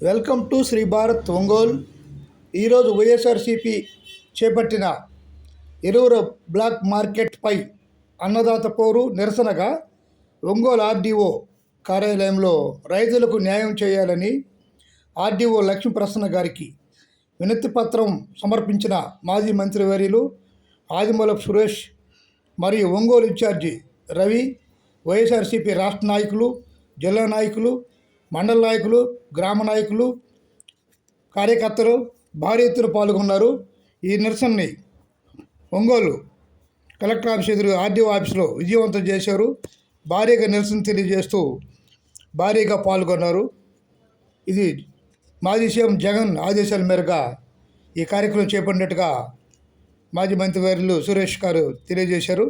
Welcome to Shri Bharat Ongole. ఈరోజు YSRCP చేపట్టిన ఎరువుల బ్లాక్ మార్కెట్పై అన్నదాత పోరు నిరసనగా ఒంగోలు ఆర్డీఓ కార్యాలయంలో రైతులకు న్యాయం చేయాలని ఆర్డీఓ లక్ష్మీప్రసన్న గారికి వినతి పత్రం సమర్పించిన మాజీ మంత్రివర్యులు ఆదిమూలపు సురేష్ మరియు ఒంగోలు ఇన్ఛార్జి రవి వైఎస్ఆర్సీపీ రాష్ట్ర నాయకులు జిల్లా నాయకులు మండల నాయకులు గ్రామ నాయకులు కార్యకర్తలు భారీ ఎత్తున పాల్గొన్నారు. ఈ నిరసనని ఒంగోలు కలెక్టర్ ఆఫీస్ ఎదురు ఆర్డీఓ ఆఫీస్లో విజయవంతం చేశారు. భారీగా నిరసన తెలియజేస్తూ భారీగా పాల్గొన్నారు. ఇది మాజీ సీఎం జగన్ ఆదేశాల మేరగా ఈ కార్యక్రమం చేపట్టినట్టుగా మాజీ మంత్రివర్యులు సురేష్ గారు తెలియజేశారు.